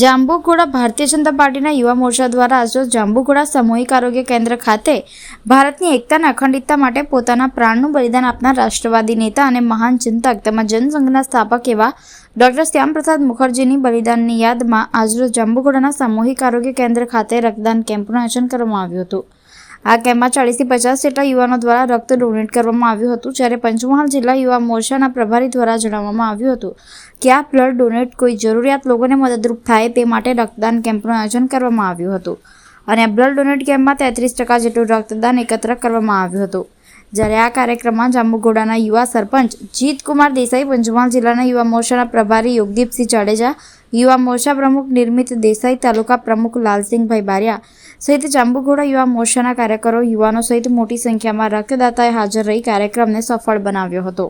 જાંબુઘોડા ભારતીય જનતા પાર્ટીના યુવા મોરચા દ્વારા આજરોજ જાંબુઘોડા સામૂહિક આરોગ્ય કેન્દ્ર ખાતે ભારતની એકતા અને અખંડિતતા માટે પોતાના પ્રાણનું બલિદાન આપનાર રાષ્ટ્રવાદી નેતા અને મહાન ચિંતક તેમજ જનસંઘના સ્થાપક એવા ડોક્ટર શ્યામપ્રસાદ મુખર્જીની બલિદાનની યાદમાં આજરોજ જાંબુઘોડાના સામૂહિક આરોગ્ય કેન્દ્ર ખાતે રક્તદાન કેમ્પનું આયોજન કરવામાં આવ્યું હતું. આ કેમ્પમાં ચાળીસથી પચાસ જેટલા યુવાનો દ્વારા રક્ત ડોનેટ કરવામાં આવ્યું હતું, જ્યારે પંચમહાલ જિલ્લા યુવા મોરચાના પ્રભારી દ્વારા જણાવવામાં આવ્યું હતું કે આ બ્લડ ડોનેટ કોઈ જરૂરિયાત લોકોને મદદરૂપ થાય તે માટે રક્તદાન કેમ્પનું આયોજન કરવામાં આવ્યું હતું. અને બ્લડ ડોનેટ કેમ્પમાં તેત્રીસ ટકા જેટલું રક્તદાન એકત્ર કરવામાં આવ્યું હતું. જ્યારે આ કાર્યક્રમમાં જાંબુઘોડાના યુવા સરપંચ જીતકુમાર દેસાઈ, પંચમહાલ જિલ્લાના યુવા મોરચાના પ્રભારી યોગદીપસિંહ જાડેજા યુવા મોરચા પ્રમુખ નિર્મિત દેસાઈ તાલુકા પ્રમુખ લાલસિંહભાઈ બારિયા સહિત જાંબુઘોડા યુવા મોરચાના કાર્યકરો યુવાનો સહિત મોટી સંખ્યામાં રક્તદાતાએ હાજર રહી કાર્યક્રમને સફળ બનાવ્યો હતો.